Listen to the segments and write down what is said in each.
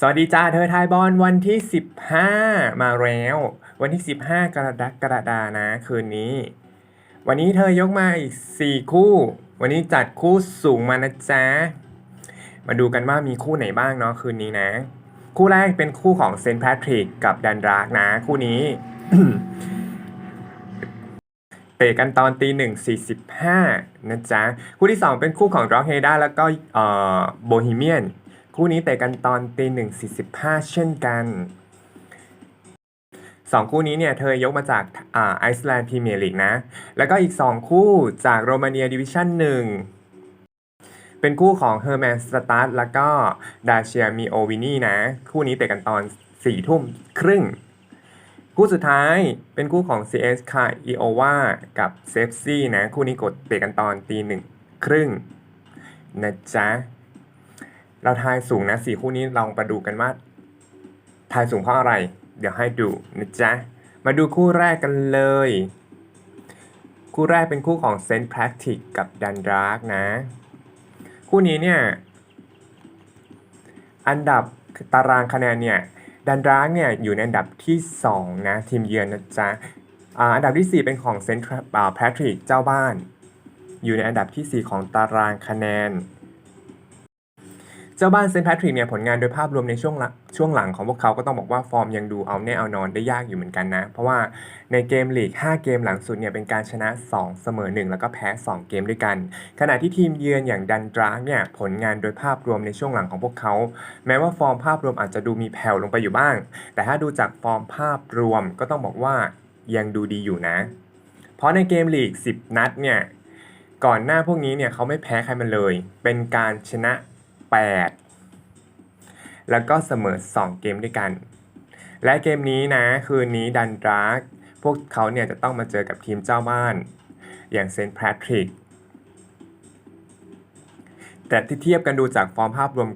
สวัสดีจ้าเธอทายบอลวันที่ 15 มาแล้ว วันที่ 15 กรกฎากรดานะ คืนนี้ วันนี้เธอยกมาอีก 4 คู่ วันนี้จัดคู่สูงมานะจ๊ะ มาดูกันว่ามีคู่ไหนบ้างเนาะคืนนี้นะ คู่แรกเป็นคู่ของเซนต์แพทริกกับดันดรากนะ คู่นี้ เตะกันตอนตีหนึ่งสี่สิบห้านะจ๊ะ คู่ที่สองเป็นคู่ของร็อกเฮดาแล้วก็เอ่อโบฮีเมียน คู่นี้เตะกันตอนตีหนึ่งสี่สิบห้าเช่นกันสองคู่นี้เนี่ยเธอยกมาจากอ่าไอซ์แลนด์พรีเมียร์ลีกนะ แล้วก็อีกสองคู่จากโรมาเนียดิวิชั่นหนึ่งเป็นคู่ของเฮอร์แมนสตาร์แล้วก็ดาเชียมิโอวินีนะ คู่นี้เตะกันตอนสี่ทุ่มครึ่ง คู่สุดท้ายเป็นคู่ของ CS ค่ะ e o w a กับ s e f c นะ คู่นี้กดเตะกันตอนตีหนึ่งครึ่งนะจ๊ะ เราทายสูงนะสี่คู่นี้ลองไปดูกันว่าทายสูงเพราะอะไร เดี๋ยวให้ดูนะจ๊ะ มาดูคู่แรกกันเลย คู่แรกเป็นคู่ของเซนต์แพทริกกับดันดาร์กนะ คู่นี้เนี่ย อันดับตารางคะแนนเนี่ยดันดาร์กเนี่ยอยู่ในอันดับที่ 2 นะทีมเยือนนะจ๊ะอ่าอันดับที่ 4 เป็นของเซนต์แพทริกเจ้าบ้าน อยู่ในอันดับที่ 4 ของตารางคะแนน เจ้าบ้านเซนต์แพทริกเนี่ยผลงานโดยภาพรวมในช่วงช่วงหลังของพวกเขาก็ต้องบอกว่าฟอร์มยังดูเอาแน่เอานอนได้ยากอยู่เหมือนกันนะ เพราะว่าในเกมลีก 5 เกมหลังสุดเนี่ยเป็นการชนะ 2 เสมอ 1 แล้วก็แพ้ 2 เกมด้วยกัน ขณะที่ทีมเยือนอย่างดันดราร์กเนี่ยผลงานโดยภาพรวมในช่วงหลังของพวกเขา แม้ว่าฟอร์มภาพรวมอาจจะดูมีแผ่วลงไปอยู่บ้าง แต่ถ้าดูจากฟอร์มภาพรวมก็ต้องบอกว่ายังดูดีอยู่นะ เพราะในเกมลีก 10 นัดเนี่ยก่อนหน้าพวกนี้เนี่ยเขาไม่แพ้ใครมาเลย เป็นการชนะ 8 แล้วก็เสมอ 2 เกมด้วยกัน และเกมนี้นะ คืนนี้ดันดราร์กพวกเขาเนี่ยจะต้องมาเจอกับทีมเจ้าบ้าน อย่างเซนต์แพทริกแต่ที่เทียบกันดูจากฟอร์มภาพรวม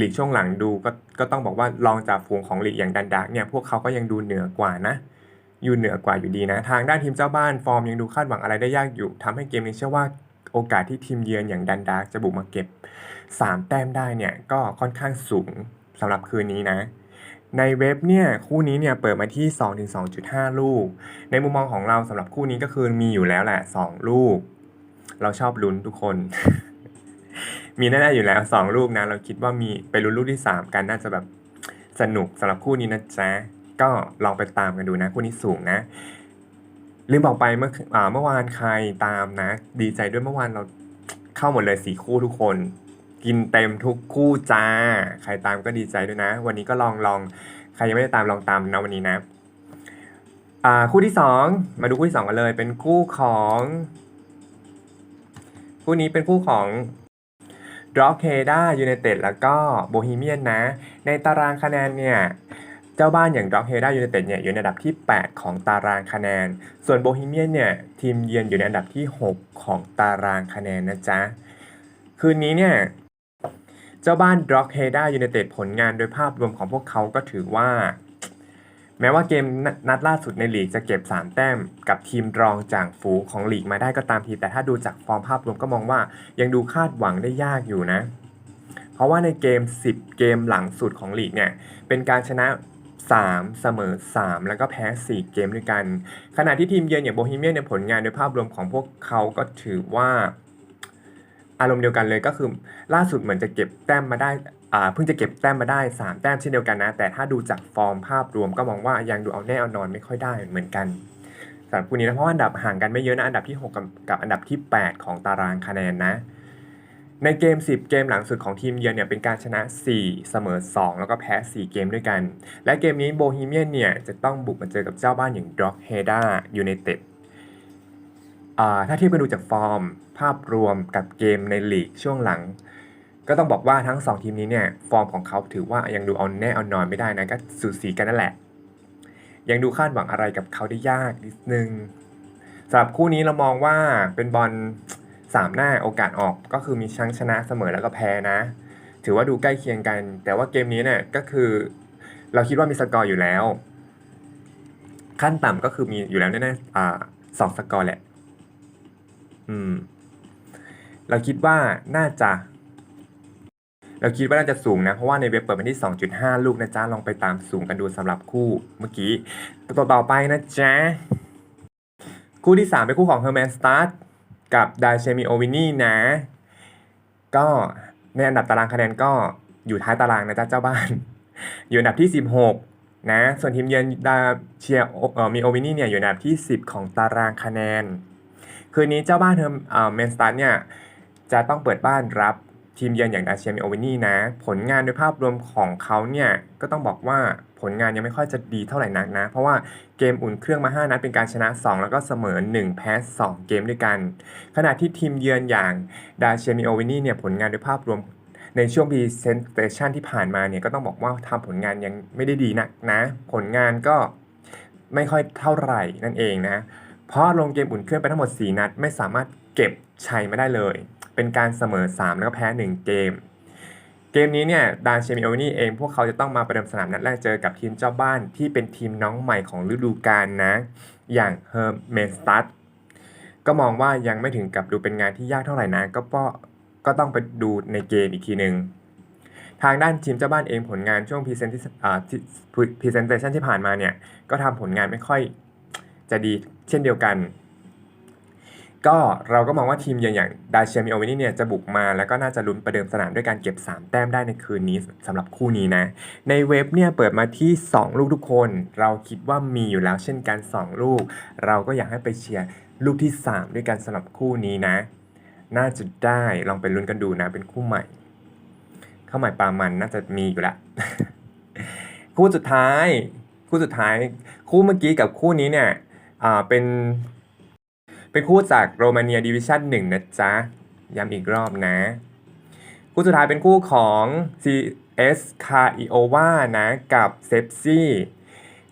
ลีกช่วงหลังดูก็ก็ต้องบอกว่าลองจากฝูงของลีกอย่างดันดาร์กเนี่ยพวกเขาก็ยังดูเหนือกว่านะ อยู่เหนือกว่าอยู่ดีนะ ทางด้านทีมเจ้าบ้านฟอร์มยังดูคาดหวังอะไรได้ยากอยู่ทำให้เกมนี้เชื่อว่า โอกาสที่ทีมเยือนอย่างดันดาร์กจะบุกมาเก็บ 3 แต้มได้เนี่ยก็ค่อนข้างสูงสำหรับคืนนี้นะ ในเว็บเนี่ยคู่นี้เนี่ยเปิดมาที่ 2-2.5 ลูก ในมุมมองของเราสำหรับคู่นี้ก็คือมีอยู่แล้วแหละ 2 ลูก เราชอบลุ้นทุกคน มีแน่ๆอยู่แล้ว 2 ลูกนะ เราคิดว่ามีไปลุ้นลูกที่ 3 กันน่าจะแบบสนุกสำหรับคู่นี้นะจ๊ะก็ลองไปตามกันดูนะ คู่นี้สูงนะ ลืมบอกไปเมื่ออ่าเมื่อวานใครตามนะ ดีใจด้วยเมื่อวานเราเข้าหมดเลยสี่คู่ทุกคน กินเต็มทุกคู่จ้า ใครตามก็ดีใจด้วยนะ วันนี้ก็ลองลองใครยังไม่ได้ตามลองตามนะวันนี้นะอ่าคู่ที่สองมาดูคู่ที่สองกันเลย เป็นคู่ของคู่นี้เป็นคู่ของดร็อกเฮด้ายูไนเต็ดแล้วก็โบฮีเมียนนะ ในตารางคะแนนเนี่ย เจ้าบ้านอย่างด็อกเฮด้ายูไนเต็ดเนี่ยอยู่ในอันดับที่ 8 ของตารางคะแนน ส่วนโบฮีเมียนเนี่ยทีมเยือนอยู่ในอันดับที่ 6 ของตารางคะแนนนะจ๊ะ คืนนี้เนี่ยเจ้าบ้านด็อกเฮด้ายูไนเต็ดผลงานโดยภาพรวมของพวกเขาก็ถือว่า แม้ว่าเกมนัดล่าสุดในลีกจะเก็บ 3 แต้มกับทีมรองจากฝูของลีกมาได้ก็ตามที แต่ถ้าดูจากฟอร์มภาพรวมก็มองว่ายังดูคาดหวังได้ยากอยู่นะ เพราะว่าในเกม 10 เกมหลังสุดของลีกเนี่ยเป็นการชนะ 3 เสมอ 3 แล้วก็แพ้ 4 เกมด้วยกัน ขณะที่ทีมเยือนอย่างโบฮีเมียนในผลงานโดยภาพรวมของพวกเขาก็ถือว่า อารมณ์เดียวกันเลยก็คือ ล่าสุดเหมือนจะเก็บแต้มมาได้เพิ่งจะเก็บแต้มมาได้ 3 แต้มเช่นเดียวกันนะ แต่ถ้าดูจากฟอร์มภาพรวมก็มองว่ายังดูเอาแน่เอานอนไม่ค่อยได้เหมือนกันสำหรับคู่นี้นะเพราะว่าอันดับห่างกันไม่เยอะนะอันดับที่ 6 กับกับอันดับที่ 8 ของตารางคะแนนนะ ในเกม 10 เกมหลังสุดของทีมเยือนเนี่ยเป็นการชนะ 4 เสมอ 2 แล้วก็แพ้ 4 เกมด้วยกัน และเกมนี้โบฮีเมียนเนี่ยจะต้องบุกมาเจอกับเจ้าบ้านอย่างด็อกเฮดายูไนเต็ดอ่าถ้าเทียบกันดูจากฟอร์ม ภาพรวมกับเกมในลีกช่วงหลัง ก็ต้องบอกว่าทั้ง 2 ทีมนี้เนี่ยฟอร์มของเขาถือว่ายังดูเอาแน่เอานอนไม่ได้นะก็สูสีกันนั่นแหละ ยังดูคาดหวังอะไรกับเขาได้ยากนิดนึงสำหรับคู่นี้เรามองว่าเป็นบอล สามหน้าโอกาสออกก็คือมีชั้งชนะเสมอแล้วก็แพ้นะ ถือว่าดูใกล้เคียงกัน แต่ว่าเกมนี้เนี่ยก็คือ เราคิดว่ามีสกอร์อยู่แล้ว ขั้นต่ำก็คือมีอยู่แล้วแน่ๆอ่าสองสกอร์แหละ อืม เราคิดว่าน่าจะ เราคิดว่าน่าจะสูงนะ เพราะว่าในเว็บเปิดมาที่ 2.5 ลูกนะจ๊ะ ลองไปตามสูงกันดูสำหรับคู่เมื่อกี้ต่อต่อไปนะจ๊ะ คู่ที่ 3 เป็นคู่ของ Herman Start กับดาเชมิโอวินี่นะ ก็ในอันดับตารางคะแนนก็อยู่ท้ายตารางนะจ๊ะเจ้าบ้าน อยู่อันดับที่ 16 นะ ส่วนทีมเยือนดาเชียมีโอวินี่เนี่ยอยู่อันดับที่ 10 ของตารางคะแนน คืนนี้เจ้าบ้านเทอมเอ่อเมนสตาร์เนี่ยจะต้องเปิดบ้านรับ ทีมเยือนอย่างดาเชียมิโอเวนี่นะ ผลงานโดยภาพรวมของเขาเนี่ยก็ต้องบอกว่าผลงานยังไม่ค่อยจะดีเท่าไหร่นักนะ เพราะว่าเกมอุ่นเครื่องมา 5 นัดเป็นการชนะ 2 แล้วก็เสมอ 1 แพ้ 2 เกมด้วยกัน ขณะที่ทีมเยือนอย่างดาเชียมิโอเวนี่เนี่ยผลงานโดยภาพรวมในช่วง presentation ที่ผ่านมาเนี่ยก็ต้องบอกว่าทำผลงานยังไม่ได้ดีนักนะ ผลงานก็ไม่ค่อยเท่าไหร่นั่นเองนะ เพราะลงเกมอุ่นเครื่องไปทั้งหมด 4 นัด ไม่สามารถเก็บชัยมาได้เลย เป็นการเสมอ 3 แล้วก็แพ้ 1 เกม เกมนี้เนี่ยดานเชมิโอนี่เองพวกเขาจะต้องมาประเดิมสนามนัดแรกเจอกับทีมเจ้าบ้านที่เป็นทีมน้องใหม่ของฤดูกาลนะ อย่างเฮอร์เมสตัสก็มองว่ายังไม่ถึงกับดูเป็นงานที่ยากเท่าไหร่นะก็เพราะก็ต้องไปดูในเกมอีกทีหนึ่งทางด้านทีมเจ้าบ้านเองผลงานช่วงพรีเซนที่อ่าพรีเซนเตชันที่ผ่านมาเนี่ย ก็ทำผลงานไม่ค่อยจะดีเช่นเดียวกัน ก็เราก็มองว่าทีมเยอนอย่างดาเชียมิโอวินี่เนี่ยจะบุกมาแล้วก็น่าจะลุ้นประเดิมสนามด้วยการเก็บ 3 แต้มได้ในคืนนี้สำหรับคู่นี้นะ ในเว็บเนี่ยเปิดมาที่ 2 ลูกทุกคน เราคิดว่ามีอยู่แล้วเช่นกัน 2 ลูก เราก็อยากให้ไปเชียร์ลูกที่ 3 ด้วยกันสำหรับคู่นี้นะ น่าจะได้ลองไปลุ้นกันดูนะเป็นคู่ใหม่ เข้าใหม่ปามันน่าจะมีอยู่ละคู่สุดท้าย คู่สุดท้าย คู่เมื่อกี้กับคู่นี้เนี่ยอ่าเป็น เป็นคู่จากโรมาเนียดิวิชั่นหนึ่งนะจ๊ะ ย้ำอีกรอบนะ คู่สุดท้ายเป็นคู่ของ CS c a i o v a นะ กับเซฟซี่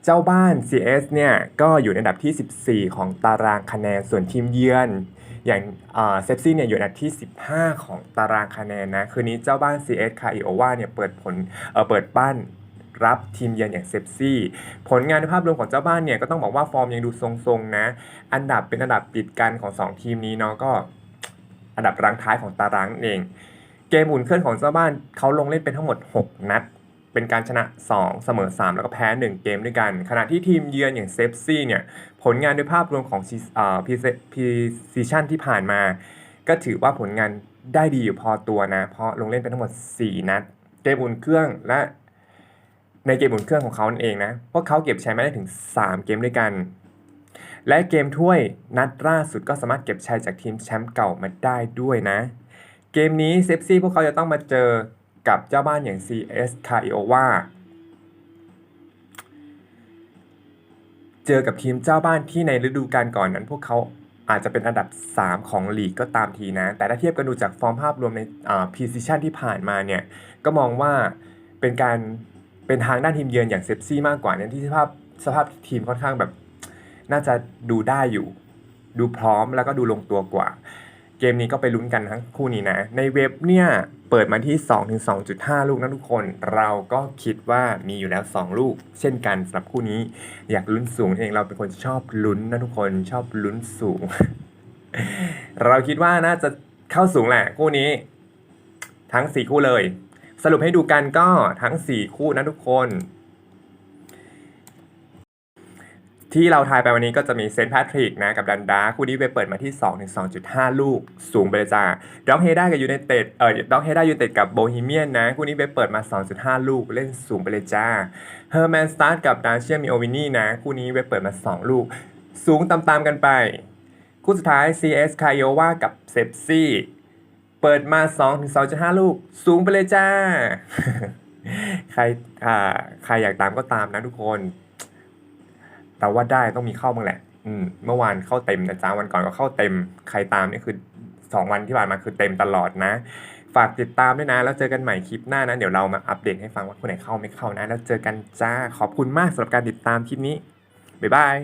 เจ้าบ้าน CS เนี่ยก็อยู่ในอันดับที่ 14 ของตารางคะแนนส่วนทีมเยือน อย่างเซฟซี่เนี่ยอยู่อันดับที่ 15 ของตารางคะแนนนะคืนนี้เจ้าบ้าน CS c a i o v a เนี่ยเปิดผลเอ่อเปิดบ้าน รับทีมเยือนอย่างเซฟซี่ ผลงานในภาพรวมของเจ้าบ้านเนี่ยก็ต้องบอกว่าฟอร์มยังดูทรงๆนะ อันดับเป็นอันดับติดกันของ 2 ทีมนี้เนาะก็ อันดับรังท้ายของตารางนั่นเอง เกมอุ่นเครื่องของเจ้าบ้านเขาลงเล่นเป็นทั้งหมด 6 นัดเป็นการชนะ 2 เสมอ 3 แล้วก็แพ้ 1 เกมด้วยกัน ขณะที่ทีมเยือนอย่างเซฟซี่เนี่ย ผลงานโดยภาพรวมของซีอ่าพีซีชั่นที่ผ่านมา ก็ถือว่าผลงานได้ดีอยู่พอตัวนะ เพราะลงเล่นเป็นทั้งหมด 4 นัด เกมอุ่นเครื่องและ ในเกมอุ่นเครื่องของเขานั่นเองนะพวกเขาเก็บชัยมาได้ถึง 3 เกมด้วยกัน และเกมถ้วยนัดล่าสุดก็สามารถเก็บชัยจากทีมแชมป์เก่ามาได้ด้วยนะ เกมนี้เซฟซี่พวกเขาจะต้องมาเจอกับเจ้าบ้านอย่าง CS c a i o v a เจอกับทีมเจ้าบ้านที่ในฤดูกาลก่อนนั้น พวกเขาอาจจะเป็นอันดับ 3 ของลีกก็ตามทีนะ แต่ถ้าเทียบกันดูจากฟอร์มภาพรวมในอ่าพีซิชันที่ผ่านมาเนี่ย ก็มองว่าเป็นการ เป็นทางด้านทีมเยือนอย่างเซฟซี่มากกว่าเนี่ยที่สภาพสภาพทีมค่อนข้างแบบ น่าจะดูได้อยู่ ดูพร้อมแล้วก็ดูลงตัวกว่า เกมนี้ก็ไปลุ้นกันทั้งคู่นี้นะ ในเว็บเนี่ยเปิดมาที่ 2-2.5 ลูกนะทุกคน เราก็คิดว่ามีอยู่แล้ว 2 ลูก เช่นกันสำหรับคู่นี้ อยากลุ้นสูงเองเราเป็นคนชอบลุ้นนะทุกคนชอบลุ้นสูง เราคิดว่าน่าจะเข้าสูงแหละคู่นี้ ทั้ง 4 คู่เลย สรุปให้ดูกันก็ทั้ง 4 คู่นะทุกคน ที่เราทายไปวันนี้ก็จะมีเซนต์แพทริกนะกับดันดาคู่นี้ไปเปิดมาที่ 2 ถึง 2.5 ลูกสูงไปเลยจ้าด็อกเฮด้ากับยูไนเต็ดเออด็อกเฮด้ายูไนเต็ดกับโบฮีเมียนนะคู่นี้ไปเปิดมา 2.5 ลูกเล่นสูงไปเลยจ้าเฮอร์แมนสตาร์ทกับดาเชียมิโอวินี่นะคู่นี้ไปเปิดมา 2 ลูก สูงตามๆกันไป คู่สุดท้าย CS คายโยวากับเซปซี่ เปิดมา2ถึง2.5 ลูก สูงไปเลยจ้า ใครอ่าใครอยากตามก็ตามนะทุกคน แต่ว่าได้ต้องมีเข้าบ้างแหละ อืม เมื่อวานเข้าเต็มนะจ๊ะวันก่อนก็เข้าเต็ม ใครตามนี่คือสองวันที่ผ่านมาคือเต็มตลอดนะ ฝากติดตามด้วยนะ แล้วเจอกันใหม่คลิปหน้านะ เดี๋ยวเรามาอัปเดตให้ฟังว่าคนไหนเข้าไม่เข้านะ แล้วเจอกันจ้า ขอบคุณมากสำหรับการติดตามคลิปนี้ บ๊ายบาย